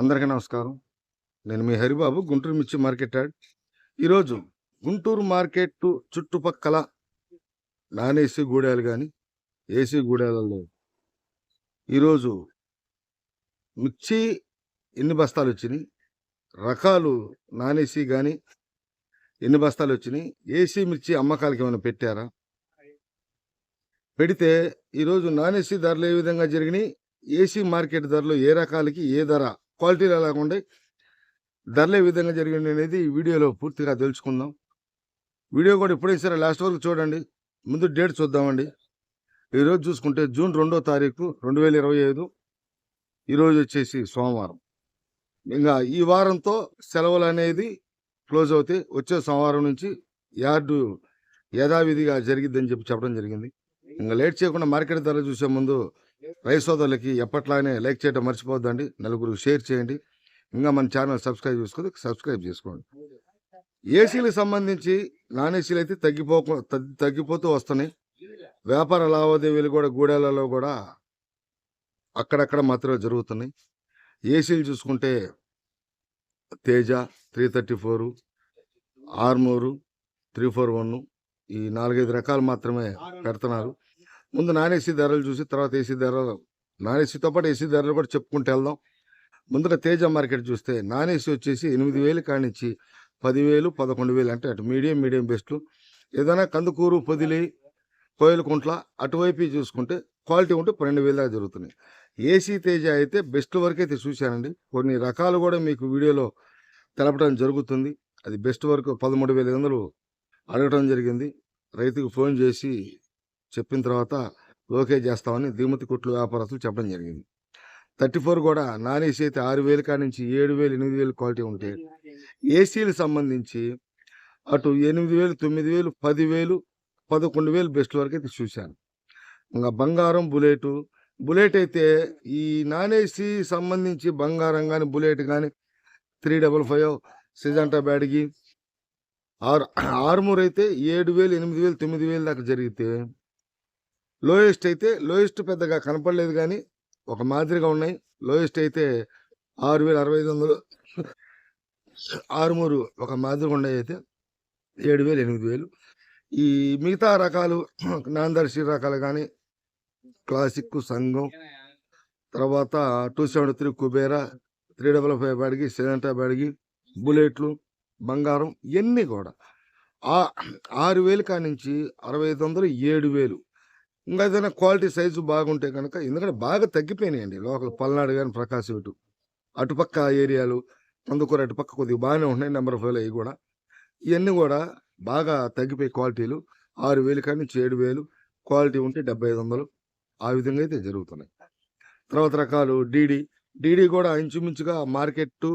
అందరికీ నమస్కారం. నేను మీ హరిబాబు గుంటూరు మిర్చి మార్కెట్ యాడ్. ఈరోజు గుంటూరు మార్కెట్ చుట్టుపక్కల నాన్ ఏసీ గూడాలు కానీ ఏసీ గూడాలలో ఈరోజు మిర్చి ఎన్ని బస్తాలు వచ్చినాయి? రకాలు నాన్ ఏసీ కానీ ఎన్ని బస్తాలు వచ్చినాయి? ఏసీ మిర్చి అమ్మకాలకి ఏమైనా పెట్టారా? పెడితే ఈరోజు నాన్ ఏసీ ధరలు ఏ విధంగా జరిగినాయి? ఏసీ మార్కెట్ ధరలు ఏ రకాలకి ఏ ధర? క్వాలిటీలు ఎలా ఉన్నాయి ధరలు ఏ విధంగా జరిగింది అనేది ఈ వీడియోలో పూర్తిగా తెలుసుకుందాం. వీడియో కూడా ఎప్పుడైనా సరే లాస్ట్ వరకు చూడండి. ముందు డేట్ చూద్దామండి. ఈరోజు చూసుకుంటే జూన్ రెండో తారీఖు రెండు వేల ఇరవై ఐదు. ఈరోజు వచ్చేసి సోమవారం. ఇంకా ఈ వారంతో సెలవులు అనేది క్లోజ్ అవుతాయి. వచ్చే సోమవారం నుంచి యార్డు యథావిధిగా జరిగిద్దని చెప్పి చెప్పడం జరిగింది. ఇంకా లేట్ చేయకుండా మార్కెట్ ధరలు చూసే ముందు రైస్ సోదరులకి ఎప్పట్లానే లైక్ చేయడం మర్చిపోద్దండి నలుగురు షేర్ చేయండి. ఇంకా మన ఛానల్ సబ్స్క్రైబ్ చేసుకోండి సబ్స్క్రైబ్ చేసుకోండి. ఏసీలకు సంబంధించి నాన్ ఏసీలు అయితే తగ్గిపోకు తగ్గి- తగ్గిపోతూ వస్తున్నాయి. వ్యాపార లావాదేవీలు కూడా గూడెలలో కూడా అక్కడక్కడ మాత్రమే జరుగుతున్నాయి. ఏసీలు చూసుకుంటే Teja three thirty four Armoor three four one ఈ నాలుగైదు రకాలు మాత్రమే పెడుతున్నారు. ముందు నాన్ ఏసీ ధరలు చూసి తర్వాత ఏసీ ధరలు. నాన్ ఏసీతో పాటు ఏసీ ధరలు కూడా చెప్పుకుంటూ వెళ్దాం. ముందుగా తేజ మార్కెట్ చూస్తే నాన్ ఏసీ వచ్చేసి ఎనిమిది వేలు కానిచ్చి పదివేలు పదకొండు వేలు అంటే అటు మీడియం మీడియం బెస్ట్. ఏదైనా కందుకూరు పొదిలి కోయలకుంట్ల అటువైపు చూసుకుంటే క్వాలిటీ ఉంటే పన్నెండు వేలు దాకా జరుగుతున్నాయి. ఏసీ తేజ అయితే బెస్ట్ వరకు అయితే చూశానండి. కొన్ని రకాలు కూడా మీకు వీడియోలో తెలపడం జరుగుతుంది. అది బెస్ట్ వరకు పదమూడు వేల వందలు అడగడం జరిగింది. రైతుకు ఫోన్ చేసి చెప్పిన తర్వాత ఓకే చేస్తామని దిగుమతి కుట్లు వ్యాపారస్తులు చెప్పడం జరిగింది. థర్టీ ఫోర్ కూడా నాన్ ఏసీ అయితే ఆరు వేలు కాడి నుంచి ఏడు వేలు ఎనిమిది వేలు క్వాలిటీ ఉంటే ఏసీలకు సంబంధించి అటు ఎనిమిది వేలు తొమ్మిది వేలు పదివేలు పదకొండు వేలు బెస్ట్ వరకు అయితే చూశాను. ఇంకా బంగారం బుల్లెటు బుల్లెట్ అయితే ఈ నాన్ ఏసీ సంబంధించి బంగారం కానీ బుల్లెట్ కానీ three double five Syngenta Byadgi ఆరు ఆరుమూరు అయితే ఏడు వేలు ఎనిమిది వేలు తొమ్మిది వేలు దాకా జరిగితే లోయెస్ట్ అయితే లోయెస్ట్ పెద్దగా కనపడలేదు కానీ ఒక మాదిరిగా ఉన్నాయి. లోయెస్ట్ అయితే ఆరు వేల అరవై ఐదు వందలు ఆరుమూరు ఒక మాదిరిగా ఉన్నాయి అయితే ఏడు వేలు ఎనిమిది వేలు. ఈ మిగతా రకాలు నాందర్శి రకాలు కానీ క్లాసిక్ సంఘం తర్వాత two seventy three Kubera three double five బ్యాడ్కి సెవెంటా బ్యాడ్గి బుల్లెట్లు బంగారం ఇవన్నీ కూడా ఆరు వేలు కానించి అరవై ఐదు వందలు ఏడు వేలు. ఇంకా ఏదైనా క్వాలిటీ సైజు బాగుంటే కనుక ఎందుకంటే బాగా తగ్గిపోయినాయండి లోకల్ పల్నాడు కానీ ప్రకాశం ఇటు. అటుపక్క ఏరియాలు అందుకూర అటుపక్క కొద్దిగా బాగానే ఉన్నాయి నెంబర్ ఆఫ్ అవి కూడా. ఇవన్నీ కూడా బాగా తగ్గిపోయి క్వాలిటీలు. ఆరు వేలు కానీ ఏడు వేలు క్వాలిటీ ఉంటే డెబ్బై ఐదు వందలు ఆ విధంగా అయితే జరుగుతున్నాయి. తర్వాత రకాలు డీడీ. డీడీ కూడా ఇంచుమించుగా మార్కెట్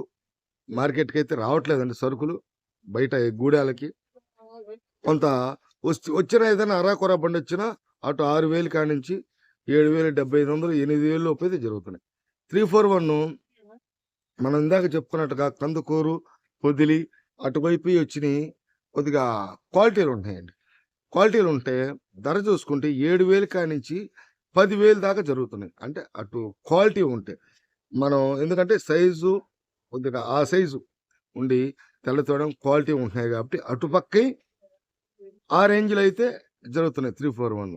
మార్కెట్కి అయితే రావట్లేదండి సరుకులు. బయట గూడాలకి. కొంత వచ్చి వచ్చిన ఏదైనా అరాకొర బండి వచ్చినా అటు ఆరు వేలు కాడి నుంచి ఏడు వేలు డెబ్బై ఐదు వందలు ఎనిమిది వేలు లోపు అయితే జరుగుతున్నాయి. త్రీ ఫోర్ వన్ మనం ఇందాక చెప్పుకున్నట్టుగా కందుకూరు పొదిలి అటువైపు వచ్చినాయి కొద్దిగా క్వాలిటీలు ఉంటాయండి. క్వాలిటీలు ఉంటే ధర చూసుకుంటే ఏడు వేలు కాడి నుంచి పదివేలు దాకా జరుగుతున్నాయి. అంటే అటు క్వాలిటీ ఉంటే మనం ఎందుకంటే సైజు కొద్దిగా ఆ సైజు ఉండి తెల్లతోడం క్వాలిటీ ఉంటున్నాయి కాబట్టి అటుపక్క ఆ రేంజ్లో అయితే జరుగుతున్నాయి three four one.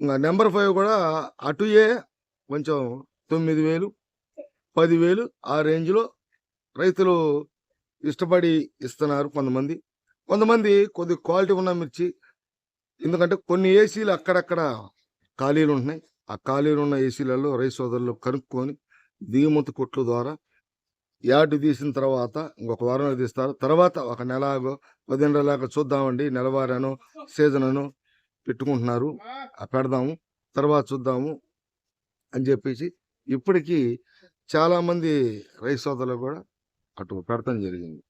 Number five కూడా అటుయే కొంచెం తొమ్మిది వేలు పదివేలు ఆ రేంజ్లో రైతులు ఇష్టపడి ఇస్తున్నారు కొంతమంది. కొంతమంది కొద్ది క్వాలిటీ ఉన్న మిర్చి ఎందుకంటే కొన్ని ఏసీలు అక్కడక్కడ ఖాళీలు ఉంటున్నాయి. ఆ ఖాళీలు ఉన్న ఏసీలలో రైస్ సోదరులు కనుక్కొని దిగుమతి కొట్ల ద్వారా యాడ్ తీసిన తర్వాత ఇంకొక వారం తీస్తారు. తర్వాత ఒక నెల పదిహేను రోజులాగా చూద్దామండి నెలవారను సీజన్ అను పెట్టుకుంటున్నారు. ఆ. పెడదాము తర్వాత చూద్దాము అని చెప్పేసి ఇప్పటికీ చాలామంది రైస్ సోదరులు కూడా అటు పెడతాం జరిగింది.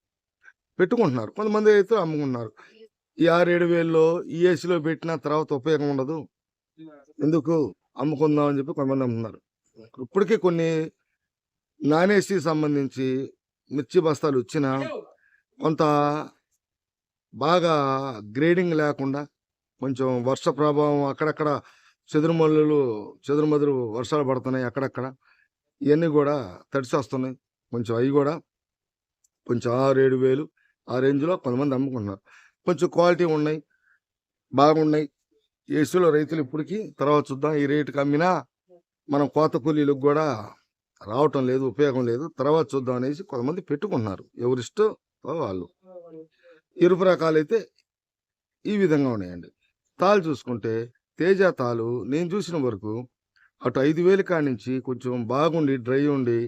పెట్టుకుంటున్నారు. కొంతమంది అయితే అమ్ముకుంటున్నారు ఈ ఆరు ఏడు వేల్లో ఈ ఏసీలో పెట్టిన తర్వాత ఉపయోగం ఉండదు. ఎందుకు? అమ్ముకుందాం అని చెప్పి కొంతమంది అమ్ముతున్నారు. ఇప్పటికీ కొన్ని నాన్ ఏసీ సంబంధించి మిర్చి బస్తాలు వచ్చినా కొంత బాగా గ్రేడింగ్ లేకుండా కొంచెం వర్ష ప్రభావం అక్కడక్కడ చెదురుమల్లులు చెదురుమదురు వర్షాలు పడుతున్నాయి అక్కడక్కడ. ఇవన్నీ కూడా తడిసి వస్తున్నాయి కొంచెం అవి కూడా కొంచెం ఆరు ఏడు వేలు ఆ రేంజ్లో కొంతమంది అమ్ముకుంటున్నారు. కొంచెం క్వాలిటీ ఉన్నాయి బాగున్నాయి. ఏసీలో రైతులు ఇప్పటికీ తర్వాత చూద్దాం ఈ రేటుకి అమ్మినా మనం కోత కూలీలకు కూడా రావటం లేదు ఉపయోగం లేదు. తర్వాత చూద్దాం అనేసి కొంతమంది పెట్టుకుంటున్నారు. ఎవరిష్టం వాళ్ళు. ఎరుపు రకాలైతే ఈ విధంగా ఉన్నాయండి. తాళ్ళు చూసుకుంటే తేజ తాలు నేను చూసిన వరకు అటు ఐదు వేలు కాడి నుంచి కొంచెం బాగుండి డ్రై ఉండి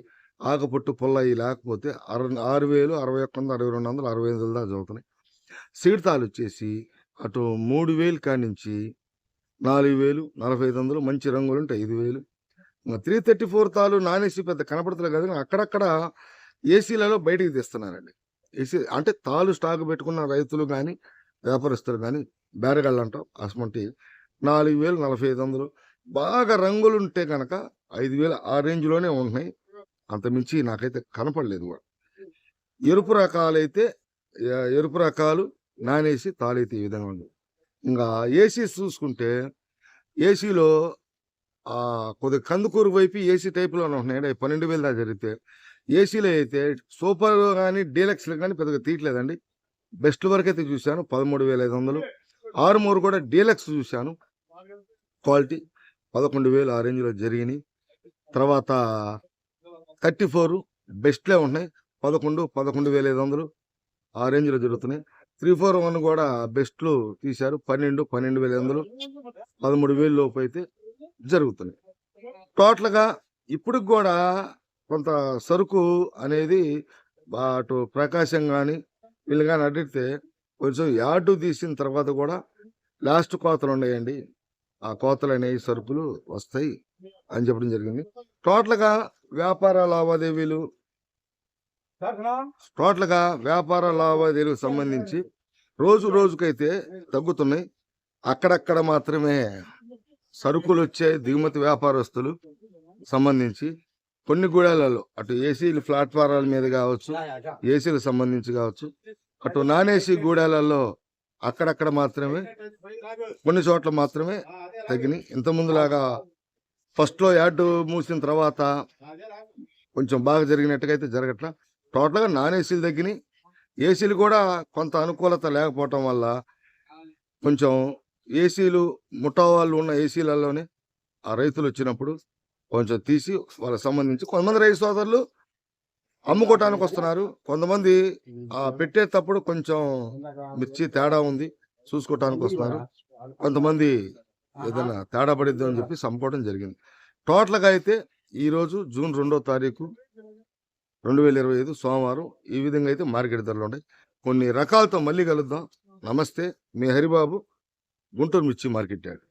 ఆకపొట్టు పుల్లయి లేకపోతే అర ఆరు వేలు అరవై ఒక్క వందలు అరవై రెండు వందలు అరవై ఐదు దాకా చదువుతున్నాయి. సీడ్ తాలు వచ్చేసి అటు మూడు వేలు కాడి నుంచి నాలుగు వేలు నలభై ఐదు వందలు మంచి రంగులు ఉంటే ఐదు వేలు. త్రీ థర్టీ ఫోర్ తాలు నాన్ ఏసీ పెద్ద కనపడతలేదు కదా అక్కడక్కడ ఏసీలలో బయటికి తీస్తున్నారండి. ఏసీ అంటే తాలు స్టాక్ పెట్టుకున్న రైతులు కానీ వ్యాపారస్తులు కానీ బేరగాళ్ళు అంటాం అసమంటి నాలుగు వేలు నలభై ఐదు వందలు. బాగా రంగులు ఉంటే కనుక ఐదు వేలు ఆ రేంజ్లోనే ఉంటున్నాయి. అంతమించి నాకైతే కనపడలేదు కూడా. ఎరుపు రకాలైతే ఎరుపు రకాలు నానేసి తాళైతే ఈ విధంగా ఉంది. ఇంకా ఏసీ చూసుకుంటే ఏసీలో కొద్ది కొద్దిగా కందుకూరు వైపు ఏసీ టైప్లోనే ఉంటున్నాయి. పన్నెండు వేలు దాకా జరిగితే ఏసీలో అయితే సూపర్ కానీ డీలక్స్లు కానీ పెద్దగా తీయట్లేదండి. బెస్ట్ వరకు అయితే చూశాను పదమూడు వేల ఐదు వందలు. ఆరుమూరు కూడా డీలక్స్ చూశాను. క్వాలిటీ పదకొండు వేలు ఆ రేంజ్లో జరిగినాయి. తర్వాత థర్టీ ఫోర్ బెస్ట్లే ఉన్నాయి పదకొండు పదకొండు వేల ఐదు వందలు ఆ రేంజ్లో జరుగుతున్నాయి. త్రీ ఫోర్ వన్ కూడా బెస్ట్లు తీశారు. పన్నెండు పన్నెండు వేల ఐదు వందలు పదమూడు వేలు లోపు అయితే జరుగుతున్నాయి. టోటల్గా ఇప్పుడు కూడా కొంత సరుకు అనేది అటు ప్రకాశం కానీ వీళ్ళు కానీ అడిగితే కొంచెం యార్డు తీసిన తర్వాత కూడా లాస్ట్ కోతలు ఉన్నాయండి. ఆ కోతలు అనేవి సరుకులు వస్తాయి అని చెప్పడం జరిగింది. టోటల్గా వ్యాపార లావాదేవీలు టోటల్గా వ్యాపార లావాదేవీలకు సంబంధించి రోజు రోజుకైతే తగ్గుతున్నాయి. అక్కడక్కడ మాత్రమే సరుకులు వచ్చే దిగుమతి వ్యాపారస్తులు సంబంధించి కొన్ని గూడాలలో అటు ఏసీలు ప్లాట్ఫారాల మీద కావచ్చు ఏసీలకు సంబంధించి కావచ్చు అటు నాన్ ఏసీ గూడాలలో అక్కడక్కడ మాత్రమే కొన్ని చోట్ల మాత్రమే తగ్గినాయి. ఇంత ముందులాగా ఫస్ట్లో యార్డు మూసిన తర్వాత కొంచెం బాగా జరిగినట్టుగా జరగట్లా. టోటల్గా నాన్ ఏసీలు తగ్గినాయి. ఏసీలు కూడా కొంత అనుకూలత లేకపోవటం వల్ల కొంచెం ఏసీలు ముఠా వాళ్ళు ఉన్న ఏసీలలోనే ఆ రైతులు వచ్చినప్పుడు కొంచెం తీసి వాళ్ళకి సంబంధించి కొంతమంది రైతు సోదరులు అమ్ముకోవటానికి వస్తున్నారు. కొంతమంది పెట్టేటప్పుడు కొంచెం మిర్చి తేడా ఉంది. చూసుకోవటానికి వస్తున్నారు. కొంతమంది ఏదైనా తేడా పడిద్దాం అని చెప్పి చంపుకోవడం జరిగింది. టోటల్గా అయితే ఈరోజు జూన్ రెండో తారీఖు రెండు వేల ఇరవై ఐదు సోమవారం ఈ విధంగా అయితే మార్కెట్ ధరలు ఉన్నాయి. కొన్ని రకాలతో మళ్ళీ కలుద్దాం. నమస్తే. మీ హరిబాబు గుంటూరు మిర్చి మార్కెట్ యార్డ్